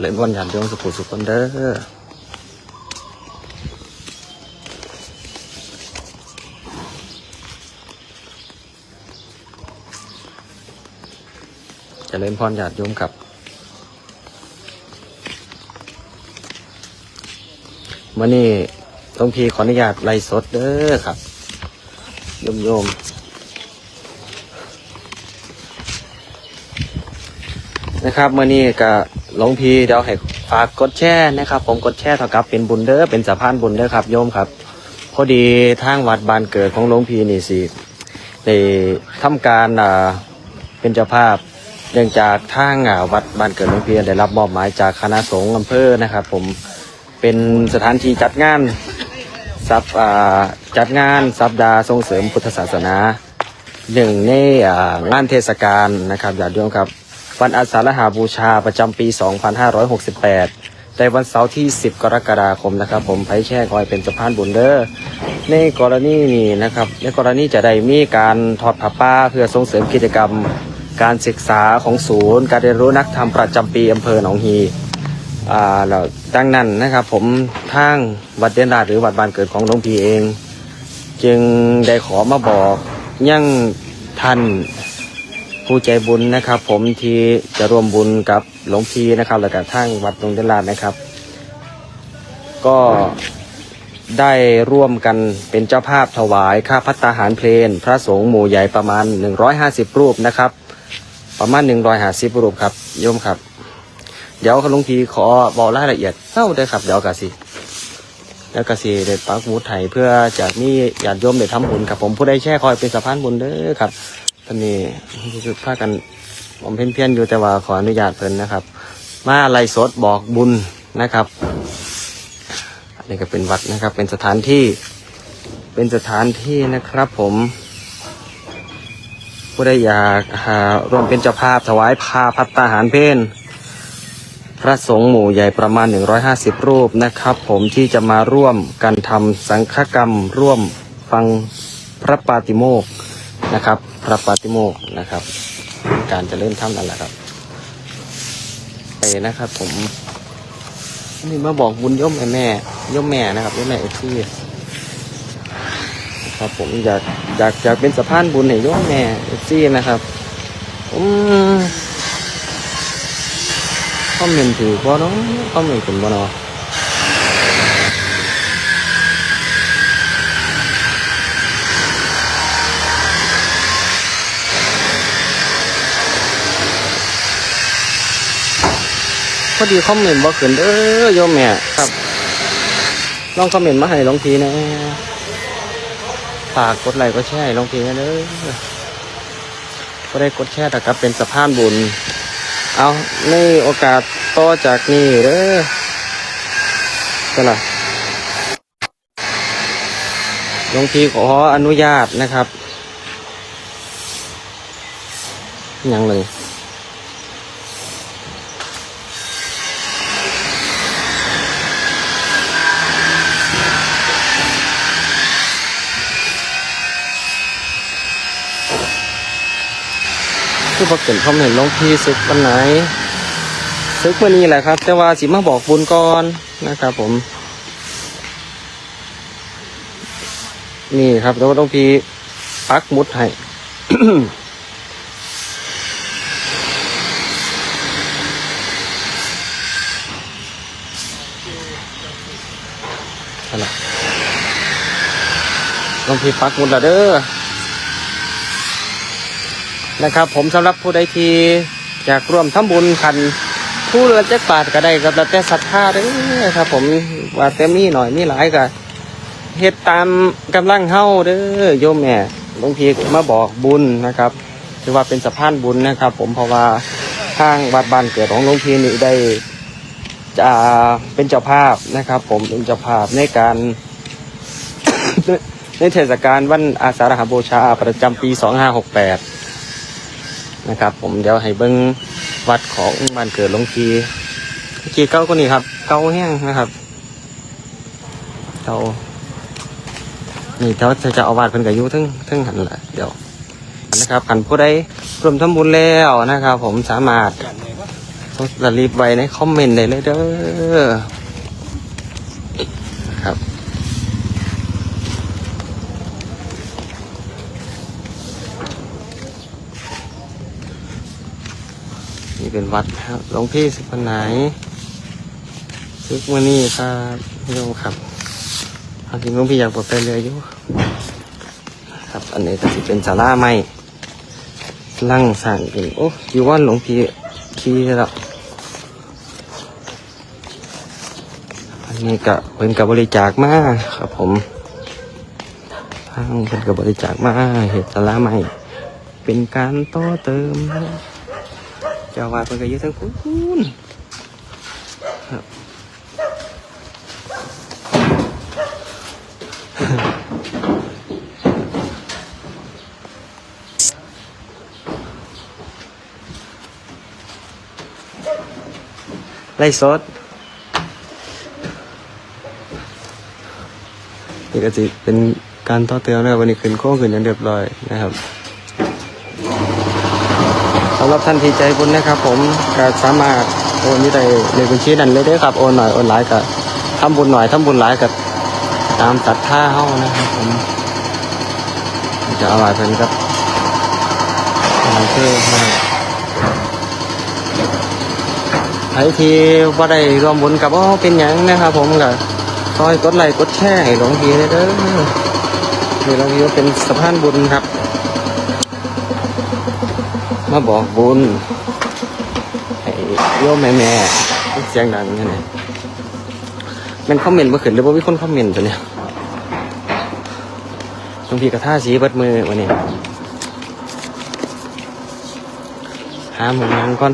เล่นวันยันยงสุขุสุขคนเด้อจะเล่นพรญาติโยมครับมื่อนี้หลวงพีขออนุญาตไล่สดเด้อครับโยมโยมนะครับมื่อนี้ก็ หลวงพี่เดี๋ยวให้ฝากกดแชร์นะครับ ผมกดแชร์เท่ากับเป็นบุญเด้อเป็นสะพานบุญเด้อครับ โยมครับ พอดีทางวัดบ้านเกิดของหลวงพี่นี่สิได้ทำการอ่าเป็นเจ้าภาพเนื่องจากทางอ่าวัดบ้านเกิดหลวงพี่ได้รับมอบหมายจากคณะสงฆ์อำเภอนะครับ ผมเป็นสถานที่จัดงานสัปอ่าจัดงานสัปดาห์ส่งเสริมพุทธศาสนาหนึ่งในอ่างานเทศกาลนะครับญาติโยมครับ วันอาสาฬหาบูชาประจำปี 2568 ในวันเสาร์ที่ 10 กรกฎาคมนะครับ ผมไผ่แช่คอยเป็นสะพานบุญเด้อในกรณีนี้นะครับ ในกรณีจะได้มีการทอดผ้าป่าเพื่อส่งเสริมกิจกรรม การศึกษาของศูนย์ การเรียนรู้นักธรรมประจำปีอำเภอหนองฮีอ่าแล้วดังนั้นนะครับ ผมทางวัดเดนราชหรือวัดบ้านเกิดของหลวงพี่เอง จึงได้ขอมาบอกยังท่าน ผู้ใจบุญนะครับ ผมที่จะร่วมบุญกับหลวงพี่นะครับแล้วก็ทางวัดดงเดนราชนะครับ ก็ได้ร่วมกันเป็นเจ้าภาพถวายค่าพัตตาหารเพลน พระสงฆ์หมู่ใหญ่ประมาณ 150 รูปนะครับ ประมาณ 150 รูปครับโยมครับ เดี๋ยวหลวงพี่ขอบอกรายละเอียดเท่าได้ครับเดี๋ยวกะสิแล้วกะสิได้ปักมุดไทยเพื่อจะมีญาติโยมได้ทำบุญครับผมผู้ได้แช่คอยเป็นสะพานบุญเด้อครับ ตอนนี้รู้สึกพากันผมเพี้ยนเพียนๆอยู่แต่ว่าขออนุญาตเพิ่นนะครับ มาไล่สดบอกบุญนะครับอันนี้ก็เป็นวัดนะครับ เป็นสถานที่เป็นสถานที่นะครับผมผู้ได้อยากอ่าร่วมเป็นเจ้าภาพถวายพาพัตตาหารเพนพระสงฆ์หมู่ใหญ่ประมาณ 150 รูปนะครับ ผมที่จะมาร่วมกันทำสังฆกรรม ร่วมฟังพระปาติโมกนะครับ ระปาติโมกนะครับ การจะเล่นถ้ำนั่นแหละครับไปนะครับผมนี่มาบอกบุญย่อมแม่ย่อมแม่นะครับย่อมแม่เอฟซีครับผมอยากอยากอยากเป็นสะพานบุญให้ย่อมแม่เอซีนะครับผมคอมเมนต์ถือบ่เนาะคอมเมนต์เป็นบ่เนาะ พอดีคอมเมนต์บ่ขึ้นเด้อโยมแม่ครับ ลองคอมเมนต์มาให้ลวงพีนะฝากกดไลค์กดแชร์ให้ลวงพีนะเด้อก็ได้กดแชร์แต่กับเป็นสะพานบุญ เอาในโอกาสต่อจากนี้เด้อก็ล่ะลวงพีขออนุญาตนะครับ ยังเลย คือพอเกิดความเห็นลงพี่ศึกวันไหนศึกวันนี้แหละครับ แต่ว่าสิมาบอกบุญก่อนนะครับ ผม นี่ครับแล้วหลวงพี่ปักมุดให้อะไรหลวงพี่ปักมุดละเด้อ นะครับ ผมสำหรับผู้ใดที่อยากร่วมทำบุญคันผู้ละเจ็ดบาทก็ได้ครับแล้วแต่ศรัทธาเด้อครับ ผมว่าแต่มีหน่อยมีหลายก็เฮ็ดตามกำลังเฮาเด้อโยมแม่หลวงพี่มาบอกบุญนะครับถือว่าเป็นสะพานบุญนะครับ ผมเพราะว่าทางวัดบ้านเกิดของหลวงพี่นี่ได้จะเป็นเจ้าภาพนะครับ ผมเป็นเจ้าภาพในการ ในเทศกาลวันอาสาฬหบูชาประจำปี 2568 นะครับ ผมเดี๋ยวให้เบิ้งวัดของบ้านเกิดหลวงพีกีเก้าก็นี่ครับ เก้าแห้งนะครับเก้านี่เดี๋ยวจะเอาวาดเพิ่นกับยุทึ่งทึ่งหันละเดี๋ยวนะครับขันผู้ใดรวมทำบุญแล้วนะครับ ผมสามารถระรีบไว้ในคอมเมนต์ได้เลยเด้อ นี่เป็นวัดครับหลวงพี่สุพรรณไหนซึกมานี่ครับพี่โยมครับเอาจริงหลวงพี่อยากบอกไปเลยอยู่ครับ อันนี้ก็จะเป็นศาลาไม้ลั่งสั่งขึ้นโอ้ยว่าหลวงพี่ขี้แล้วอันนี้ก็เป็นกับบริจาคมาครับผมทางเป็นกับบริจาคมาเหตุศาลาไม้เป็นการต่อเติมนะ จ้าว่าเพิ่นก็อยู่ทั้งคุณครับไล่สดนี่ก็จะเป็นการต่อเติมนะครับวันนี้ขึ้นโค้งขึ้นอย่างเรียบร้อยนะครับ สำหรับท่านที่ใจบุญนะครับ ผมก็สามารถโอนที่ใดในบัญชีนั้นเลยเด้ครับโอนหน่อยโอนหลายก็ทำบุญหน่อยทำบุญหลายกับตามศรัทธาเฮานะครับผมจะอาไว้เพิ่นครับมันคือมาใครที่ว่าได้รวมบุญกับอ๋อเป็นหยังนะครับผมก็ซอยกดไลค์กดแชร์ให้หลวงพี่เด้อนี่หลวงพี่ว่าเป็นสะพานบุญครับ มาบอกบุญให้โยมแม่แม่เสียงดังนี่นะมันคอมเมนต์มาขึ้นหรือว่ามีคนคอมเมนต์ตัวเนี้ยบางทีกระท่าสีเบัดมือวันนี้หาหมือนงก่อน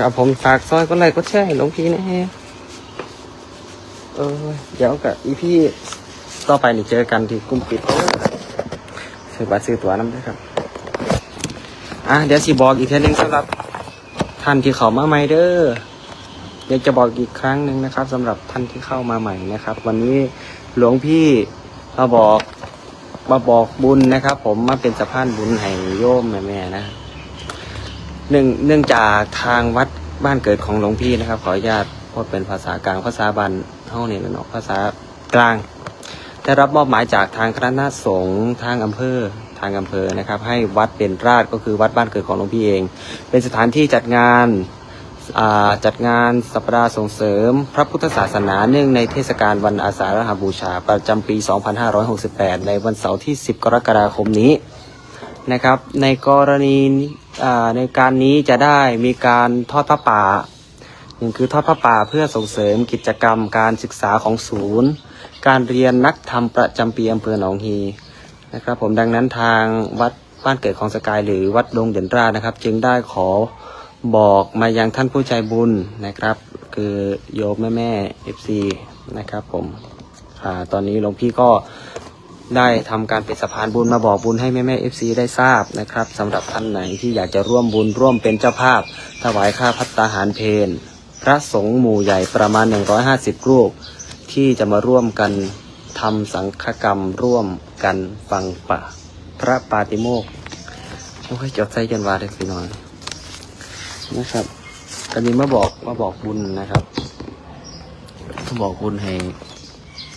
ครับผมฝากซอยก็ไลค์ก็แชร์ให้หลวงพี่นะฮะเออเดี๋ยวกับอีพี่ต่อไปนี่เจอกันที่กลุ่มปิดซื้อบัตรซื้อตั๋วน้ำด้วยครับอะเดี๋ยวสิบอกอีกเทีนึงสำหรับท่านที่เข้ามาใหม่เด้อเดี๋ยวจะบอกอีกครั้งหนึ่งนะครับสำหรับท่านที่เข้ามาใหม่นะครับ วันนี้หลวงพี่มาบอกมาบอกบุญนะครับ ผมมาเป็นสะพานบุญให้โยมแม่ๆนะ เนื่องเนื่องจากทางวัดบ้านเกิดของหลวงพี่นะครับ ขออนุญาตพูดเป็นภาษากลางภาษาบันเท่านี้แหละเนาะภาษากลาง ได้รับมอบหมายจากทางคณะสงฆ์ทางอำเภอทางอำเภอนะครับ ให้วัดเป็นราชก็คือวัดบ้านเกิดของหลวงพี่เอง เป็นสถานที่จัดงานจัดงานสัปดาห์ส่งเสริม พระพุทธศาสนาเนื่องในเทศกาลวันอาสาฬหบูชา ประจำปี 2568 ในวันเสาร์ที่ 10 กรกฎาคมนี้นะครับ ในกรณี ในการนี้จะได้มีการทอดพระป่าหนึ่งคือทอดพระป่าเพื่อส่งเสริมกิจกรรมการศึกษาของศูนย์ การเรียนนักธรรมประจำปีอำเภอหนองฮีนะครับ ผมดังนั้นทางวัดบ้านเกิดของสกายหรือวัดดงเด่นราชนะครับ จึงได้ขอบอกมายังท่านผู้ใจบุญนะครับ คือโยมแม่แม่เอฟซีนะครับ ผมอตอนนี้หลวงพี่ก็ ได้ทำการเป็นสะพานบุญมาบอกบุญให้แม่แม่เอฟซีได้ทราบนะครับสำหรับท่านไหนที่อยากจะร่วมบุญร่วมเป็นเจ้าภาพ ถวายค่าพัตตาหารเพนพระสงฆ์หมู่ใหญ่ประมาณ 150รูปที่จะมาร่วมกันทำสังฆกรรมร่วมกันฟังป่าพระปาติโมกข์โอ้ยจดใจกันว่าเด็กพี่น้องนะครับกันนี้มาบอกมาบอกบุญนะครับมาบอกบุญให้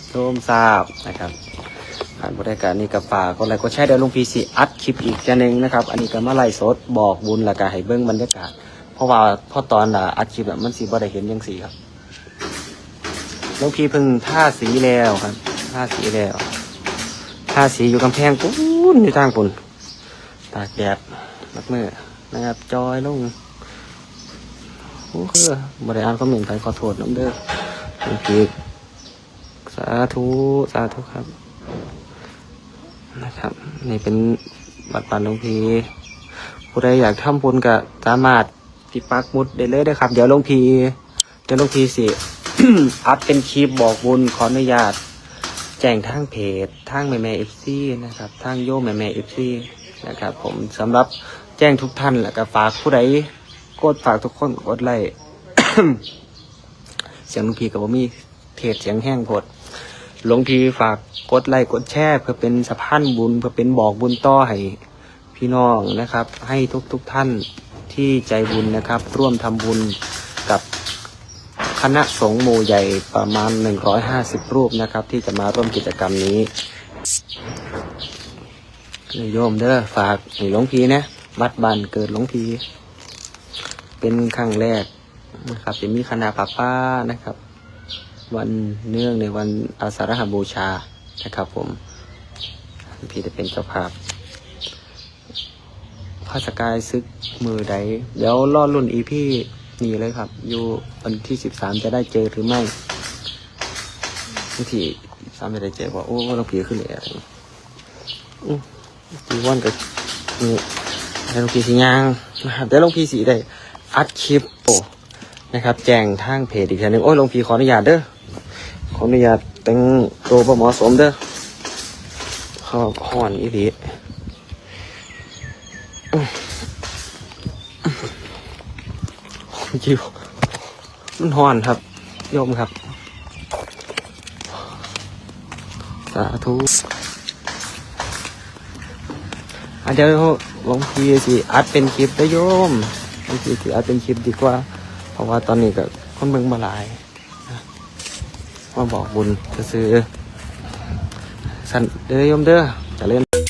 โยมทราบนะครับ ผ่านบริการนี้กับฝากก็ไลค์ก็แชร์เดี๋ยวลุงพีสีอัดคลิปอีกจะนึงนะครับ อันนี้ก็มาไล่สดบอกบุญแล้วก็ให้เบิ้งบรรยากาศ เพราะว่าพอตอนอะอัดคลิปแบบมันสีบ่ได้เห็นยังสีครับลวงพีพิ่งท่าสีแล้วครับท่าสีแล้วท่าสีอยู่กำแพงปุ้นอยู่ทางปุ่นตากแดดมักมือนะครับจอยลงโอ้คือบริอ่านคอมเมนต์ไปขอโทษน้ำเด้อลวงพีสาธุ สาธุครับ นะครับ นี่เป็นบัตรปันหลวงพีผู้ใดอยากทำบุญก็สามารถติปักมุดได้เลยนะครับ เดี๋ยวหลวงพีเดี๋ยวหลวงพีสิ อัพเป็นคลิปบอกบุญขออนุญาต แจ้งทางเพจทางแม่แม่เอฟซีนะครับทางโยมแม่แม่เอฟซีนะครับ ผมสำหรับแจ้งทุกท่านแหละก็ฝากผู้ใดกดฝากทุกคนกดไลค์ เสียงหลวงพีกับว่มีเทศเสียงแห้งโพด หลวงพี่ฝากกดไลค์กดแชร์เพื่อเป็นสะพานบุญ เพื่อเป็นบอกบุญต่อให้พี่น้องนะครับ ให้ทุกทุกๆท่านที่ใจบุญนะครับ ร่วมทำบุญกับคณะสงฆ์หมู่ใหญ่ประมาณ 150 รูปนะครับ ที่จะมาร่วมกิจกรรมนี้เลยโยมเด้อฝากหลวงพีนะวัดบันเกิดหลวงพีเป็นครั้งแรกนะครับจะมีคณะป้าป้านะครับ วันเนื่องในวันอาสาฬหบูชานะครับ ผมพี่จะเป็นเจ้าภาพพระสกายซึกมือใด เดี๋ยวรอรุ่นอีพี่นี่เลยครับ อยู่วันที่สิบสามจะได้เจอหรือไม่บางทีสามจะได้เจอว่าโอ้หลวงพี่ขึ้นเลยอะไรอือพี่ว่านกับนี่ให้ลงพีสียางนะครับเดี๋ยวลงพีสีได้อัดคลิปโอ้นะครับ แจ้งทางเพจอีกทีหนึงโอ้ยลงพีขออนุญาตเด้อ ขออนุญาตแต่งตัวประเหมาะสมเด้อขอห่อนอีหลีจิวมันห่อนครับโยมครับ สาธุอาเดี๋ยวหลวงพี่สิอัดเป็นคลิปได้โยมหลวงพี่สิอัดเป็นคลิปดีกว่า เพราะว่าตอนนี้ก็คนเบิ่งมาหลาย มาบอกบุญจะซื้อสันเด้อยมเด้อจะเล่น